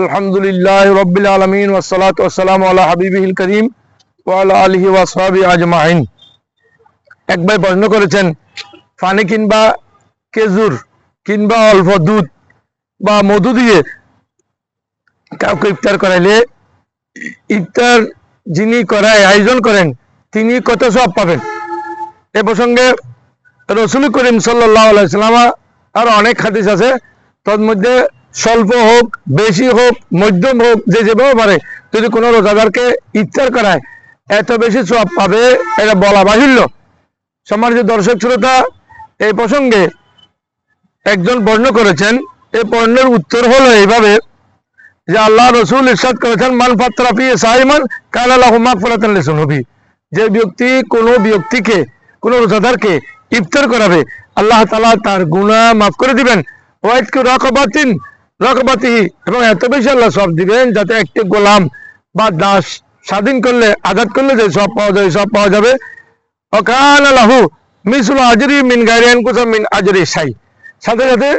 আলহামদুলিল্লাহ রবিল আলমিন ওসালাত ওসালাম আল্লাহ করিম ওয়ালা আলহি আজমাইন। এক ভাই প্রশ্ন করেছেন কিংবা কিংবা অল্প দুধ বা মধু দিয়ে কাউকে ইফতার করাইলে ইফতার যিনি করায়, আয়োজন করেন, তিনি কত সব পাবেন? এ প্রসঙ্গে রসুল করিম সাল্লাম আর অনেক হাদিস আছে। তার মধ্যে স্বল্প হোক, বেশি হোক, মধ্যম হোক, যে যেভাবে পারে, যদি কোনো রোজাদারকে ইফতার করায়, এত বেশি সব পাবে, এটা বলা বাহিল্য। সম্মানিত দর্শক শ্রোতা এই প্রসঙ্গে একজন বর্ণ করেছেন এই বর্ণের উত্তর হলো এইভাবে, যে আল্লাহ রসুল ইরশাদ করেছেন, মান ফাত্রাফি সাইমান কালাল্লাহ মাগফিরাতান লিসুনবি যে ব্যক্তি কোনো ব্যক্তিকে, কোনো রোজাদারকে ইফতার করাবে, আল্লাহ তাআলা তার গুনাহ মাফ করে দিবেন। ওয়াইদ কি রকবাতিন রকবাতি এবং এত বেশি আল্লাহ সব দিবেন যাতে একটি গোলাম বা দাস স্বাধীন করলে, আজাদ করলে যে সব পাওয়া যায়, সব পাওয়া যাবে। অকান লাহু মিসুল আজরি মিন গাইরিয়ান কুসা মিন আজরি সাই সাথে সাথে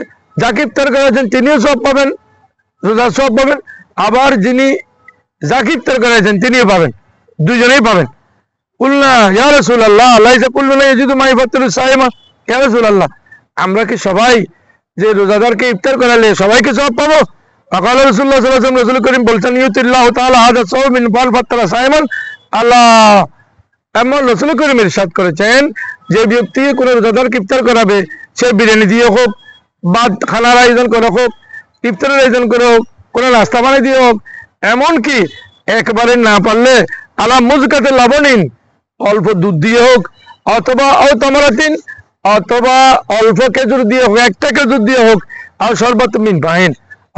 যাকে ইফতার করেছেন তিনিও সব পাবেন, রোজা সব পাবেন। আবার যিনি যাকে ইফতার করেছেন তিনিও পাবেন দুজনেই পাবেন। কুলনা, ইয়া রাসূলুল্লাহ আল্লাহ ইসা কুল্লুনা ইয়াজিদু মা ইফতারু সাইমা। ইয়া রাসূলুল্লাহ, আমরা কি সবাই যে রোজাদারকে ইফতার করালে সবাইকে সব পাবো। যে ব্যক্তি ইফতার করাবে, সে বিরিয়ানি দিয়ে হোক বা খানার আয়োজন করে হোক, ইফতারের আয়োজন করে হোক, কোনো নাস্তা বানিয়ে দিয়ে হোক, এমনকি একবারে না পারলে আলা মুজকাতে লবণিন, অল্প দুধ দিয়ে হোক, অথবা ও তমারাতিন অথবা অল্প খেজুর দিয়ে হোক, একটা খেজুর দিয়ে হোক, আর শরবত মিন পাইন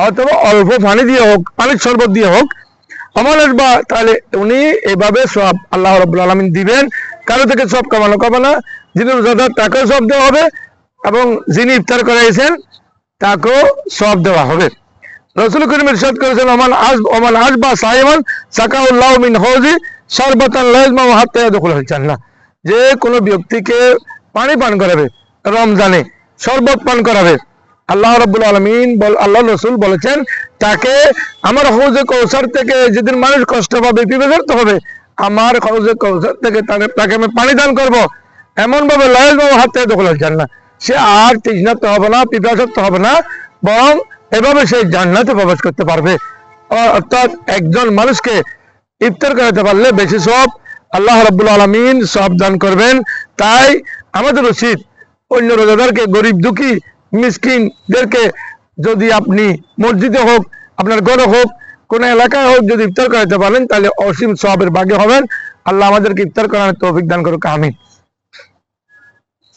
অথবা অল্প পানি দিয়ে হোক, পানির শরবত দিয়ে হোক আমাদের বা তাহলে উনি এভাবে সব আল্লাহ রব্বুল আলমিন দিবেন। কারও থেকে সব কামানো কবে না। যিনি রোজাদার, তাকেও সব দেওয়া হবে এবং যিনি ইফতার করাইছেন, তাকেও সব দেওয়া হবে। রসুল করিম ইরশাদ করেছেন, ওমান আজ ওমান আজ বা সাইমান সাকাউল্লাহ মিন হৌজি সর্বতান লাজমা হাত্তা ইয়াদখুল জান্নাহ। যে কোনো ব্যক্তিকে পানি পান করাবে, রমজানে শরবত পান করাবে। আল্লাহ রাব্বুল আলামিন আল্লাহ রসুল বলেছেন, তাকে আমার হৌজে কৌসার থেকে যেদিন মানুষ কষ্ট পাবে বিবেচিত হবে, আমার হৌজে কৌসার থেকে তাকে আমি পানি দান করব। এমন ভাবে লয়েল বাবু হাতে দখল জান্নাত সে আর তৃষ্ণার্ত হবে না, পিপাসার্ত হবে না, বরং এভাবে সে জান্নাতে প্রবেশ করতে পারবে। অর্থাৎ একজন মানুষকে ইফতার করাতে পারলে বেশি সব আল্লাহ রাব্বুল আলামিন সব দান করবেন। তাই আমাদের উচিত অন্য রোজাদারকে, গরিব দুঃখী, মিসকিনদেরকে যদি আপনি মসজিদে হোক, আপনার ঘরে হোক, কোনো এলাকায় হোক যদি ইফতার করাতে পারেন, তাহলে অসীম সবের বাগে হবেন। আল্লাহ আমাদেরকে ইফতার করানোর তো অভিজ্ঞান করুক, আমিন।